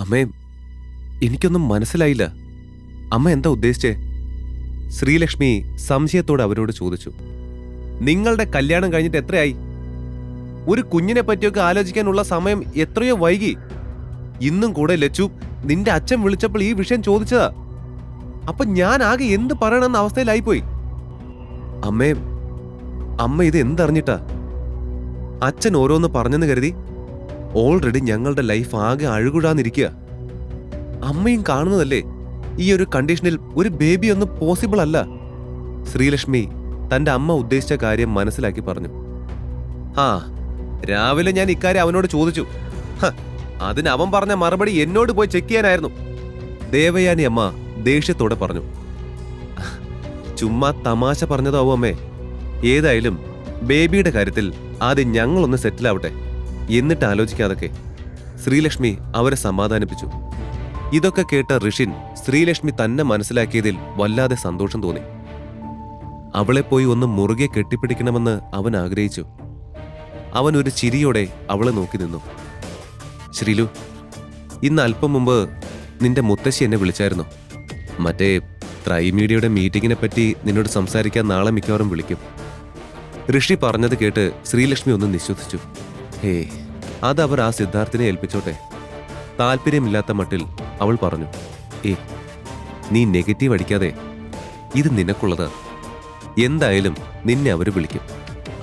അമ്മേ എനിക്കൊന്നും മനസ്സിലായില്ല. അമ്മ എന്താ ഉദ്ദേശിച്ചേ? ശ്രീലക്ഷ്മി സംശയത്തോടെ അവരോട് ചോദിച്ചു. നിങ്ങളുടെ കല്യാണം കഴിഞ്ഞിട്ട് എത്രയായി? ഒരു കുഞ്ഞിനെ പറ്റിയൊക്കെ ആലോചിക്കാനുള്ള സമയം എത്രയോ വൈകി. ഇന്നും കൂടെ ലച്ചു നിന്റെ അച്ഛൻ വിളിച്ചപ്പോൾ ഈ വിഷയം ചോദിച്ചതാ. അപ്പൊ ഞാൻ ആകെ എന്ത് പറയണമെന്ന അവസ്ഥയിലായിപ്പോയി? അമ്മേ അമ്മ ഇത് എന്തറിഞ്ഞിട്ടാ അച്ഛൻ ഓരോന്ന് പറഞ്ഞെന്ന് കരുതി ഓൾറെഡി ഞങ്ങളുടെ ലൈഫ് ആകെ അഴുകുഴാന്നിരിക്കുക അമ്മയും കാണുന്നതല്ലേ ഈ ഒരു കണ്ടീഷനിൽ ഒരു ബേബി ഒന്നും പോസിബിൾ അല്ല. ശ്രീലക്ഷ്മി തന്റെ അമ്മ ഉദ്ദേശിച്ച കാര്യം മനസ്സിലാക്കി പറഞ്ഞു. ആ രാവിലെ ഞാൻ ഇക്കാര്യം അവനോട് ചോദിച്ചു. അതിന് അവൻ പറഞ്ഞ മറുപടി എന്നോട് പോയി ചെക്ക് ചെയ്യാനായിരുന്നു. ദേവയാനി അമ്മ ദേഷ്യത്തോടെ പറഞ്ഞു. ചുമ്മാ തമാശ പറഞ്ഞതാവും അമ്മേ. ഏതായാലും ബേബിയുടെ കാര്യത്തിൽ ആദ്യം ഞങ്ങളൊന്ന് സെറ്റിൽ ആവട്ടെ. എന്നിട്ട് ആലോചിക്കാതൊക്കെ. ശ്രീലക്ഷ്മി അവരെ സമാധാനിപ്പിച്ചു. ഇതൊക്കെ കേട്ട ഋഷിൻ ശ്രീലക്ഷ്മി തന്നെ മനസ്സിലാക്കിയതിൽ വല്ലാതെ സന്തോഷം തോന്നി. അവളെ പോയി ഒന്ന് മുറുകെ കെട്ടിപ്പിടിക്കണമെന്ന് അവൻ ആഗ്രഹിച്ചു. അവൻ ഒരു ചിരിയോടെ അവളെ നോക്കി നിന്നു. ശ്രീലു ഇന്ന് അല്പം മുമ്പ് നിന്റെ മുത്തശ്ശി എന്നെ വിളിച്ചായിരുന്നു. മറ്റേ ത്രൈമീഡിയയുടെ മീറ്റിങ്ങിനെ പറ്റി നിന്നോട് സംസാരിക്കാൻ നാളെ മിക്കവാറും വിളിക്കും. ഋഷി പറഞ്ഞത് കേട്ട് ശ്രീലക്ഷ്മി ഒന്ന് നിശ്വസിച്ചു. ഹേ അത് അവർ ആ സിദ്ധാർത്ഥിനെ ഏൽപ്പിച്ചോട്ടെ. താല്പര്യമില്ലാത്ത മട്ടിൽ അവൾ പറഞ്ഞു ഏ നീ നെഗറ്റീവ് അടിക്കാതെ ഇത് നിനക്കുള്ളതാ. എന്തായാലും നിന്നെ അവർ വിളിക്കും.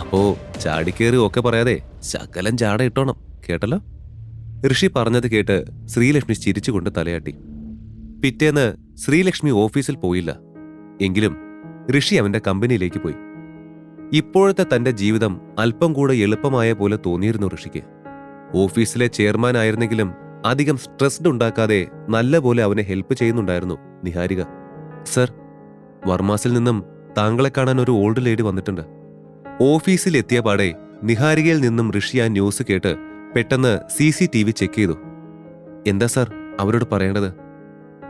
അപ്പോ ചാടിക്കേറി ഒക്കെ പറയാതെ ശകലം ചാട ഇട്ടോണം കേട്ടല്ലോ? ഋഷി പറഞ്ഞത് കേട്ട് ശ്രീലക്ഷ്മി ചിരിച്ചുകൊണ്ട് തലയാട്ടി. പിറ്റേന്ന് ശ്രീലക്ഷ്മി ഓഫീസിൽ പോയില്ല. എങ്കിലും ഋഷി അവന്റെ കമ്പനിയിലേക്ക് പോയി. ഇപ്പോഴത്തെ തന്റെ ജീവിതം അല്പം കൂടെ എളുപ്പമായ പോലെ തോന്നിയിരുന്നു ഋഷിക്ക്. ഓഫീസിലെ ചെയർമാൻ ആയിരുന്നെങ്കിലും അധികം സ്ട്രെസ്ഡ് ഉണ്ടാക്കാതെ നല്ല പോലെ അവനെ ഹെൽപ്പ് ചെയ്യുന്നുണ്ടായിരുന്നു നിഹാരിക. സർ വർമാസിൽ നിന്നും താങ്കളെ കാണാൻ ഒരു ഓൾഡ് ലേഡി വന്നിട്ടുണ്ട്. ഓഫീസിൽ എത്തിയ പാടെ നിഹാരികയിൽ നിന്നും ഋഷി ആ ന്യൂസ് കേട്ട് പെട്ടെന്ന് C C T V check ചെയ്തു. എന്താ സാർ അവരോട് പറയേണ്ടത്?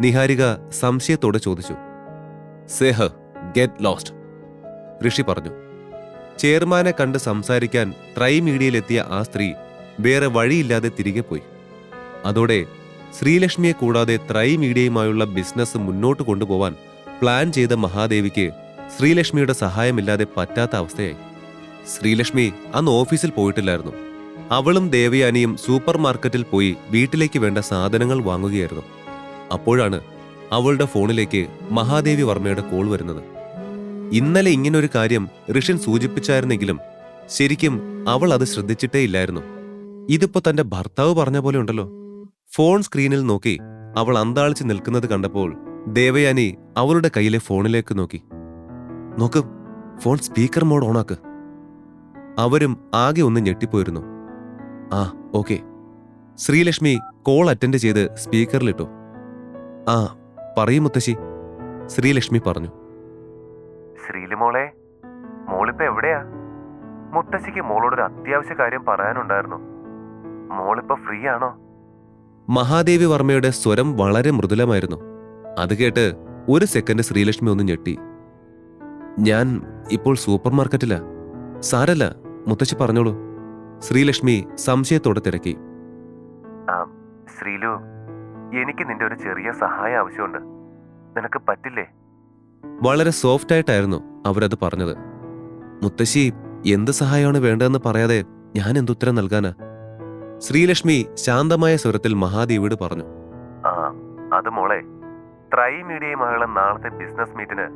നിഹാരിക സംശയത്തോടെ ചോദിച്ചു. സെഹ് ഗെറ്റ് ലോസ്റ്റ് ഋഷി പറഞ്ഞു. ചെയർമാനെ കണ്ട് സംസാരിക്കാൻ ട്രൈ മീഡിയയിലെത്തിയ ആ സ്ത്രീ വേറെ വഴിയില്ലാതെ തിരികെ പോയി. അതോടെ ശ്രീലക്ഷ്മിയെ കൂടാതെ ത്രൈ മീഡിയയുമായുള്ള ബിസിനസ് മുന്നോട്ട് കൊണ്ടുപോവാൻ പ്ലാൻ ചെയ്ത മഹാദേവിക്ക് ശ്രീലക്ഷ്മിയുടെ സഹായമില്ലാതെ പറ്റാത്ത അവസ്ഥയായി. ശ്രീലക്ഷ്മി അന്ന് ഓഫീസിൽ പോയിട്ടില്ലായിരുന്നു. അവളും ദേവയാനിയും സൂപ്പർ മാർക്കറ്റിൽ പോയി വീട്ടിലേക്ക് വേണ്ട സാധനങ്ങൾ വാങ്ങുകയായിരുന്നു. അപ്പോഴാണ് അവളുടെ ഫോണിലേക്ക് മഹാദേവി വർമ്മയുടെ കോൾ വരുന്നത്. ഇന്നലെ ഇങ്ങനൊരു കാര്യം ഋഷിൻ സൂചിപ്പിച്ചായിരുന്നെങ്കിലും ശരിക്കും അവൾ അത് ശ്രദ്ധിച്ചിട്ടേ ഇല്ലായിരുന്നു. ഇതിപ്പോ തന്റെ ഭർത്താവ് പറഞ്ഞ പോലെ ഉണ്ടല്ലോ. ഫോൺ സ്ക്രീനിൽ നോക്കി അവൾ അന്താളിച്ച് നിൽക്കുന്നത് കണ്ടപ്പോൾ ദേവയാനി അവളുടെ കയ്യിലെ ഫോണിലേക്ക് നോക്കി. നോക്ക് ഫോൺ സ്പീക്കർ മോഡ് ഓണാക്ക്. അവരും ആകെ ഒന്ന് ഞെട്ടിപ്പോയിരുന്നു. ആ ഓക്കെ. ശ്രീലക്ഷ്മി കോൾ അറ്റൻഡ് ചെയ്ത് സ്പീക്കറിലിട്ടു ആ പറയും മുത്തശ്ശി ശ്രീലക്ഷ്മി പറഞ്ഞു. ശ്രീലുമോളെ മോളിപ്പോ എവിടെയാ? മുത്തശ്ശിക്ക് ഒരു അത്യാവശ്യ കാര്യം പറയാനുണ്ടായിരുന്നു. മോളിപ്പോ ഫ്രീ ആണോ മഹാദേവി വർമ്മയുടെ സ്വരം വളരെ മൃദുലമായിരുന്നു. അത് കേട്ട് ഒരു സെക്കൻഡ് ശ്രീലക്ഷ്മി ഒന്ന് ഞെട്ടി. ഞാൻ ഇപ്പോൾ സൂപ്പർ മാർക്കറ്റിലാ സാരല്ല മുത്തശ്ശി പറഞ്ഞോളൂ. ശ്രീലക്ഷ്മി സംശയത്തോടെ തിരക്കി. ശ്രീലു എനിക്ക് നിന്റെ ഒരു ചെറിയ സഹായം ആവശ്യമുണ്ട്. നിനക്ക് പറ്റില്ലേ? വളരെ സോഫ്റ്റ് ആയിട്ടായിരുന്നു അവരത് പറഞ്ഞത്. മുത്തശ്ശി എന്ത് സഹായമാണ് വേണ്ടതെന്ന് പറയാതെ ഞാൻ എന്തുത്തരം നൽകാനാ? ശ്രീലക്ഷ്മി ശാന്തമായ സ്വരത്തിൽ മഹാദേവിയോട് പറഞ്ഞു. ആ അത് മോളെ ട്രൈ മകളെ നാളത്തെ ബിസിനസ് മീറ്റിന്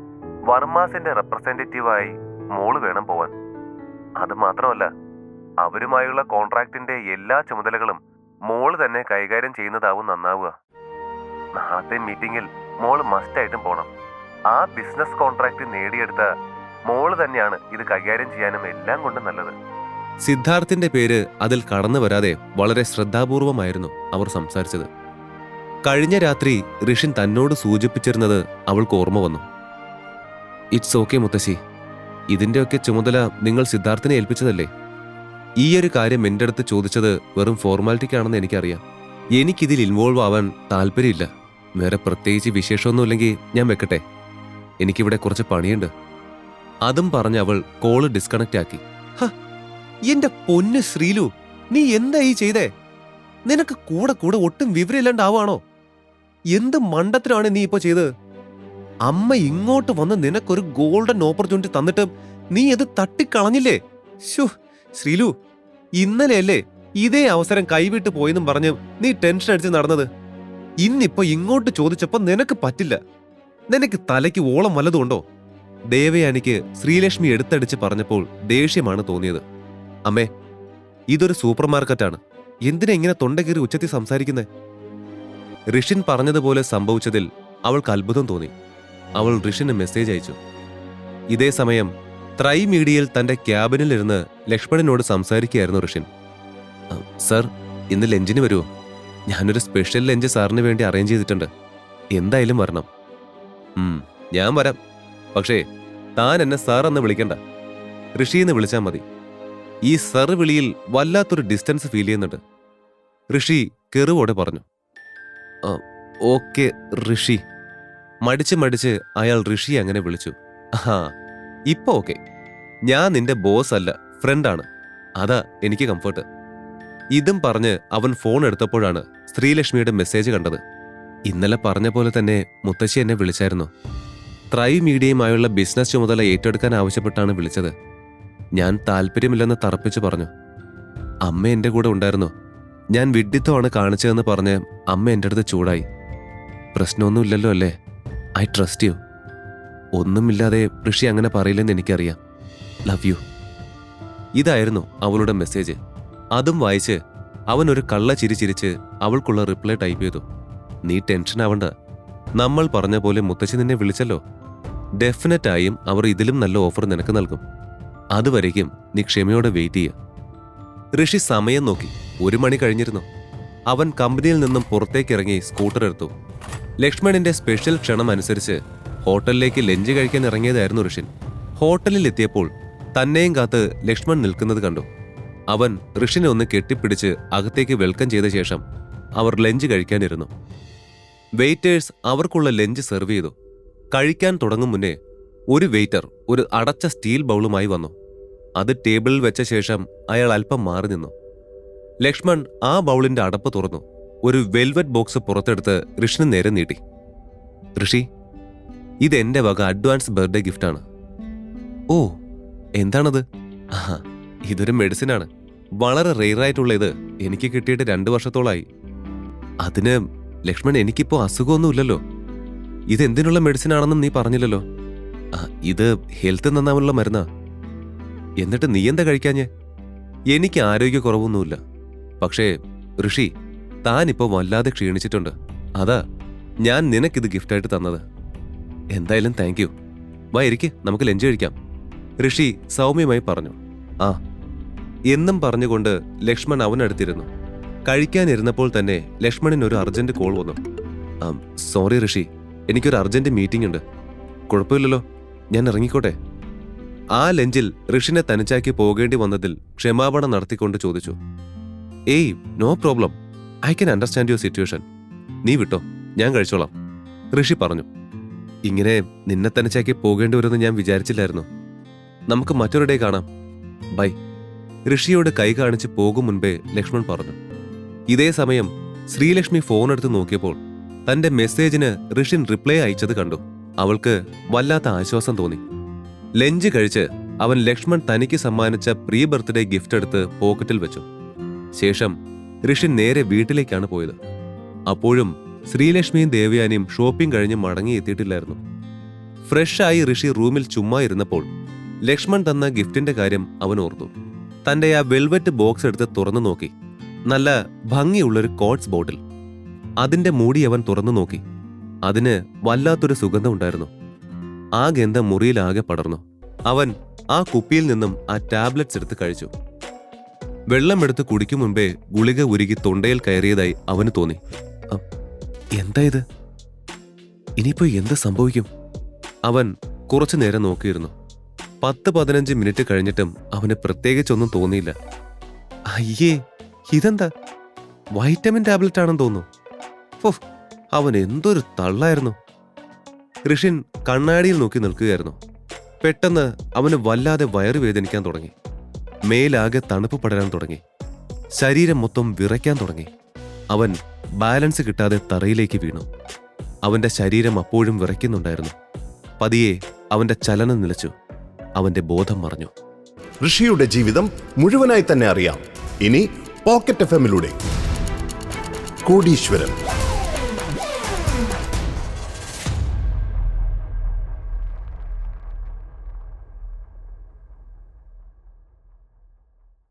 വർമാസിന്റെ റെപ്രസെന്റേറ്റീവായി മോൾ വേണം പോവാൻ. അത് മാത്രമല്ല അവരുമായുള്ള കോൺട്രാക്ടിന്റെ എല്ലാ ചുമതലകളും മോൾ തന്നെ കൈകാര്യം ചെയ്യുന്നതാവും നന്നാവുക. നാളത്തെ മീറ്റിംഗിൽ മോൾ മസ്റ്റായിട്ടും പോണം. ആ ബിസിനസ് കോൺട്രാക്ട് നേടിയെടുത്ത മോൾ തന്നെയാണ് ഇത് കൈകാര്യം ചെയ്യാനും എല്ലാം കൊണ്ടും നല്ലത്. സിദ്ധാർത്ഥിന്റെ പേര് അതിൽ കടന്നു വരാതെ വളരെ ശ്രദ്ധാപൂർവമായിരുന്നു അവർ സംസാരിച്ചത്. കഴിഞ്ഞ രാത്രി ഋഷിൻ തന്നോട് സൂചിപ്പിച്ചിരുന്നത് അവൾക്ക് ഓർമ്മ വന്നു. ഇറ്റ്സ് ഓക്കെ മുത്തശ്ശി. ഇതിന്റെയൊക്കെ ചുമതല നിങ്ങൾ സിദ്ധാർത്ഥിനെ ഏൽപ്പിച്ചതല്ലേ? ഈ ഒരു കാര്യം എന്റെ അടുത്ത് ചോദിച്ചത് വെറും ഫോർമാലിറ്റിക്കാണെന്ന് എനിക്കറിയാം. എനിക്കിതിൽ ഇൻവോൾവ് ആവാൻ താല്പര്യമില്ല. വേറെ പ്രത്യേകിച്ച് വിശേഷമൊന്നുമില്ലെങ്കിൽ ഞാൻ വെക്കട്ടെ? എനിക്കിവിടെ കുറച്ച് പണിയുണ്ട്. അതും പറഞ്ഞ് അവൾ കോൾ ഡിസ്കണക്റ്റ് ആക്കി. എന്റെ പൊന്ന് ശ്രീലു നീ എന്താ ഈ ചെയ്തേ? നിനക്ക് കൂടെ കൂടെ ഒട്ടും വിവരമില്ലാണ്ടാവാണോ? എന്ത് മണ്ടത്തിനാണ് നീ ഇപ്പൊ ചെയ്തത്? അമ്മ ഇങ്ങോട്ട് വന്ന് നിനക്കൊരു ഗോൾഡൻ ഓപ്പർച്യൂണിറ്റി തന്നിട്ട് നീ അത് തട്ടിക്കളഞ്ഞില്ലേ? ശോ ശ്രീലു ഇന്നലെയല്ലേ ഇതേ അവസരം കൈവിട്ട് പോയെന്നും പറഞ്ഞ് നീ ടെൻഷൻ അടിച്ച് നടന്നത്. ഇന്നിപ്പോ ഇങ്ങോട്ട് ചോദിച്ചപ്പോ നിനക്ക് പറ്റില്ല. നിനക്ക് തലയ്ക്ക് ഓളം വല്ലതുണ്ടോ ദേവയാനിക്ക് ശ്രീലക്ഷ്മി എടുത്തടിച്ച് പറഞ്ഞപ്പോൾ ദേഷ്യമാണ് തോന്നിയത്. അമ്മേ ഇതൊരു സൂപ്പർ മാർക്കറ്റാണ്. എന്തിനാ ഇങ്ങനെ തൊണ്ടകീറി ഉച്ചത്തി സംസാരിക്കുന്നേ? ഋഷിൻ പറഞ്ഞതുപോലെ സംഭവിച്ചതിൽ അവൾക്ക് അത്ഭുതം തോന്നി. അവൾ ഋഷിന് മെസ്സേജ് അയച്ചു. ഇതേ സമയം ത്രൈ മീഡിയയിൽ തന്റെ ക്യാബിനിലിരുന്ന് ലക്ഷ്മണനോട് സംസാരിക്കുകയായിരുന്നു ഋഷിൻ. സർ ഇന്ന് ലഞ്ചിന് വരുമോ ഞാനൊരു സ്പെഷ്യൽ ലഞ്ച് സാറിന് വേണ്ടി അറേഞ്ച് ചെയ്തിട്ടുണ്ട്. എന്തായാലും വരണം. ഞാൻ വരാം. പക്ഷേ താൻ എന്നെ സാർ എന്ന് വിളിക്കണ്ട. ഋഷി എന്ന് വിളിച്ചാൽ മതി. ഈ സർ വിളിയിൽ വല്ലാത്തൊരു ഡിസ്റ്റൻസ് ഫീൽ ചെയ്യുന്നുണ്ട്. ഋഷി കെറുവോടെ പറഞ്ഞു. "ആ, ഓക്കെ ഋഷി. മടിച്ച് മടിച്ച് അയാൾ ഋഷി അങ്ങനെ വിളിച്ചു. ആ ഇപ്പൊ ഓക്കെ. ഞാൻ നിന്റെ ബോസ് അല്ല ഫ്രണ്ടാണ് അതാ എനിക്ക് കംഫർട്ട് ഇതും പറഞ്ഞ് അവൻ ഫോൺ എടുത്തപ്പോഴാണ് ശ്രീലക്ഷ്മിയുടെ മെസ്സേജ് കണ്ടത്. ഇന്നലെ പറഞ്ഞ പോലെ തന്നെ മുത്തശ്ശി എന്നെ വിളിച്ചായിരുന്നു. ത്രൈ മീഡിയയുമായുള്ള ബിസിനസ് ചുമതല ഏറ്റെടുക്കാൻ ആവശ്യപ്പെട്ടാണ് വിളിച്ചത്. ഞാൻ താല്പര്യമില്ലെന്ന് തറപ്പിച്ചു പറഞ്ഞു. അമ്മ എന്റെ കൂടെ ഉണ്ടായിരുന്നു. ഞാൻ വിഡ്ഢിത്തമാണ് കാണിച്ചതെന്ന് പറഞ്ഞ് അമ്മ എന്റെ അടുത്ത് ചൂടായി. പ്രശ്നമൊന്നുമില്ലല്ലോ അല്ലേ? ഐ ട്രസ്റ്റ് യു ഒന്നുമില്ലാതെ ഋഷി അങ്ങനെ പറയില്ലെന്ന് എനിക്കറിയാം. ലവ് യു ഇതായിരുന്നു അവളുടെ മെസ്സേജ് അതും വായിച്ച് അവൻ ഒരു കള്ള ചിരി ചിരിച്ച് അവൾക്കുള്ള റിപ്ലൈ ടൈപ്പ് ചെയ്തു. നീ ടെൻഷൻ ആവണ്ട. നമ്മൾ പറഞ്ഞ പോലെ മുത്തശ്ശി നിന്നെ വിളിച്ചല്ലോ. ഡെഫിനറ്റ് ആയും അവർ ഇതിലും നല്ല ഓഫർ നിനക്ക് നൽകും. അതുവരേക്കും നീ ക്ഷമയോടെ വെയിറ്റ് ചെയ്യുക ഋഷി സമയം നോക്കി. ഒരു മണി കഴിഞ്ഞിരുന്നു. അവൻ കമ്പനിയിൽ നിന്നും പുറത്തേക്ക് ഇറങ്ങി സ്കൂട്ടർ എടുത്തു. ലക്ഷ്മണിന്റെ സ്പെഷ്യൽ ക്ഷണം അനുസരിച്ച് ഹോട്ടലിലേക്ക് ലഞ്ച് കഴിക്കാൻ ഇറങ്ങിയതായിരുന്നു ഋഷിൻ. ഹോട്ടലിൽ എത്തിയപ്പോൾ തന്നെയും കാത്ത് ലക്ഷ്മൺ നിൽക്കുന്നത് കണ്ടു. അവൻ ഋഷിനെ ഒന്ന് കെട്ടിപ്പിടിച്ച് അകത്തേക്ക് വെൽക്കം ചെയ്ത ശേഷം അവർ ലഞ്ച് കഴിക്കാനിരുന്നു. വെയിറ്റേഴ്സ് അവർക്കുള്ള ലഞ്ച് സെർവ് ചെയ്തു. കഴിക്കാൻ തുടങ്ങും മുന്നേ ഒരു വെയിറ്റർ ഒരു അടച്ച സ്റ്റീൽ ബൗളുമായി വന്നു. അത് ടേബിളിൽ വെച്ച ശേഷം അയാൾ അല്പം മാറി നിന്നു. ലക്ഷ്മൺ ആ ബൗളിന്റെ അടപ്പ് തുറന്നു. ഒരു വെൽവെറ്റ് ബോക്സ് പുറത്തെടുത്ത് ഋഷിന് നേരെ നീട്ടി. ഋഷി ഇതെന്റെ വക അഡ്വാൻസ് ബർത്ത്ഡേ ഗിഫ്റ്റാണ് ഓ എന്താണത്? ആ ഇതൊരു മെഡിസിനാണ് വളരെ റെയറായിട്ടുള്ള ഇത് എനിക്ക് കിട്ടിയിട്ട് രണ്ടു വർഷത്തോളായി. അതിന് ലക്ഷ്മൺ എനിക്കിപ്പോ അസുഖമൊന്നുമില്ലല്ലോ. ഇതെന്തിനുള്ള മെഡിസിൻ ആണെന്നും നീ പറഞ്ഞില്ലല്ലോ. ഇത് ഹെൽത്ത് നന്നാവാനുള്ള മരുന്നാ. എന്നിട്ട് നീ എന്താ കഴിക്കാഞ്ഞേ? എനിക്ക് ആരോഗ്യ കുറവൊന്നുമില്ല പക്ഷേ ഋഷി താനിപ്പോ വല്ലാതെ ക്ഷീണിച്ചിട്ടുണ്ട്. അതാ ഞാൻ നിനക്കിത് ഗിഫ്റ്റായിട്ട് തന്നത്. എന്തായാലും താങ്ക് യു വാ നമുക്ക് ലഞ്ച് കഴിക്കാം. ഋഷി സൗമ്യമായി പറഞ്ഞു. ആ എന്നും പറഞ്ഞുകൊണ്ട് ലക്ഷ്മൺ അവനടുത്തിരുന്നു. കഴിക്കാനിരുന്നപ്പോൾ തന്നെ ലക്ഷ്മണൻ ഒരു അർജന്റ് കോൾ വന്നു. സോറി ഋഷി. എനിക്കൊരു അർജന്റ് മീറ്റിംഗ് ഉണ്ട് കുഴപ്പമില്ലല്ലോ. ഞാൻ ഇറങ്ങിക്കോട്ടെ. ആ ലഞ്ചിൽ ഋഷിനെ തനിച്ചാക്കി പോകേണ്ടി വന്നതിൽ ക്ഷമാപണം നടത്തിക്കൊണ്ട് ചോദിച്ചു. Hey no problem. I can understand your situation. നീ വിട്ടോ. ഞാൻ കഴിച്ചോളാം. ഋഷി പറഞ്ഞു. ഇങ്ങനെ നിന്നെ തനിച്ചാക്കി പോകേണ്ടി വരുമെന്ന് ഞാൻ വിചാരിച്ചില്ലായിരുന്നു. നമുക്ക് മറ്റൊരു ഡേ കാണാം. ബൈ. ഋഷിയോട് കൈ കാണിച്ച് പോകും മുൻപേ ലക്ഷ്മൺ പറഞ്ഞു. ഇതേ സമയം ശ്രീലക്ഷ്മി ഫോൺ എടുത്ത് നോക്കിയപ്പോൾ തന്റെ മെസ്സേജിന് ഋഷിൻ റിപ്ലൈ അയച്ചത് കണ്ടു. അവൾക്ക് വല്ലാത്ത ആശ്വാസം തോന്നി. ലഞ്ച് കഴിച്ച് അവൻ ലക്ഷ്മൺ തനിക്ക് സമ്മാനിച്ച പ്രീ ബർത്ത്ഡേ ഗിഫ്റ്റ് എടുത്ത് പോക്കറ്റിൽ വെച്ചു. ശേഷം ഋഷിൻ നേരെ വീട്ടിലേക്കാണ് പോയത്. അപ്പോഴും ശ്രീലക്ഷ്മിയും ദേവയാനിയും ഷോപ്പിംഗ് കഴിഞ്ഞ് മടങ്ങിയെത്തിയിട്ടില്ലായിരുന്നു ഫ്രഷായി ഋഷി റൂമിൽ ചുമ്മാ ഇരുന്നപ്പോൾ ലക്ഷ്മൺ തന്ന ഗിഫ്റ്റിന്റെ കാര്യം അവൻ ഓർത്തു. തന്റെ ആ വെൽവെറ്റ് ബോക്സ് എടുത്ത് തുറന്നു നോക്കി. നല്ല ഭംഗിയുള്ളൊരു കോട്സ് ബോട്ടിൽ അതിന്റെ മൂടി അവൻ തുറന്നു നോക്കി. അതിന് വല്ലാത്തൊരു സുഗന്ധം ഉണ്ടായിരുന്നു ആ ഗന്ധം മുറിയിലാകെ പടർന്നു. അവൻ ആ കുപ്പിയിൽ നിന്നും ആ ടാബ്ലറ്റ്സ് എടുത്ത് കഴിച്ചു. വെള്ളമെടുത്ത് കുടിക്കും മുൻപേ ഗുളിക ഉരുകി തൊണ്ടയിൽ കയറിയതായി അവന് തോന്നി. എന്താ ഇത്? ഇനിയിപ്പോ എന്ത് സംഭവിക്കും? അവൻ കുറച്ചു നേരം നോക്കിയിരുന്നു. പത്ത് പതിനഞ്ച് മിനിറ്റ് കഴിഞ്ഞിട്ടും അവന് പ്രത്യേകിച്ചൊന്നും തോന്നിയില്ല. അയ്യേ ഇതെന്താ? വൈറ്റമിൻ ടാബ്ലറ്റ് ആണെന്ന് തോന്നുന്നു. അവൻ എന്തൊരു തള്ളായിരുന്നു. ഋഷിൻ കണ്ണാടിയിൽ നോക്കി നിൽക്കുകയായിരുന്നു. പെട്ടെന്ന് അവന് വല്ലാതെ വയറ് വേദനിക്കാൻ തുടങ്ങി. മേലാകെ തണുപ്പ് പടരാൻ തുടങ്ങി. ശരീരം മൊത്തം വിറയ്ക്കാൻ തുടങ്ങി. അവൻ ബാലൻസ് കിട്ടാതെ തറയിലേക്ക് വീണു. അവന്റെ ശരീരം അപ്പോഴും വിറയ്ക്കുന്നുണ്ടായിരുന്നു. പതിയെ അവന്റെ ചലനം നിലച്ചു. അവന്റെ ബോധം മറഞ്ഞു. ഋഷിയുടെ ജീവിതം മുഴുവനായി തന്നെ അറിയാം. ഇനി പോക്കറ്റ് എഫ് എമ്മിലൂടെ. കോടീശ്വരൻ.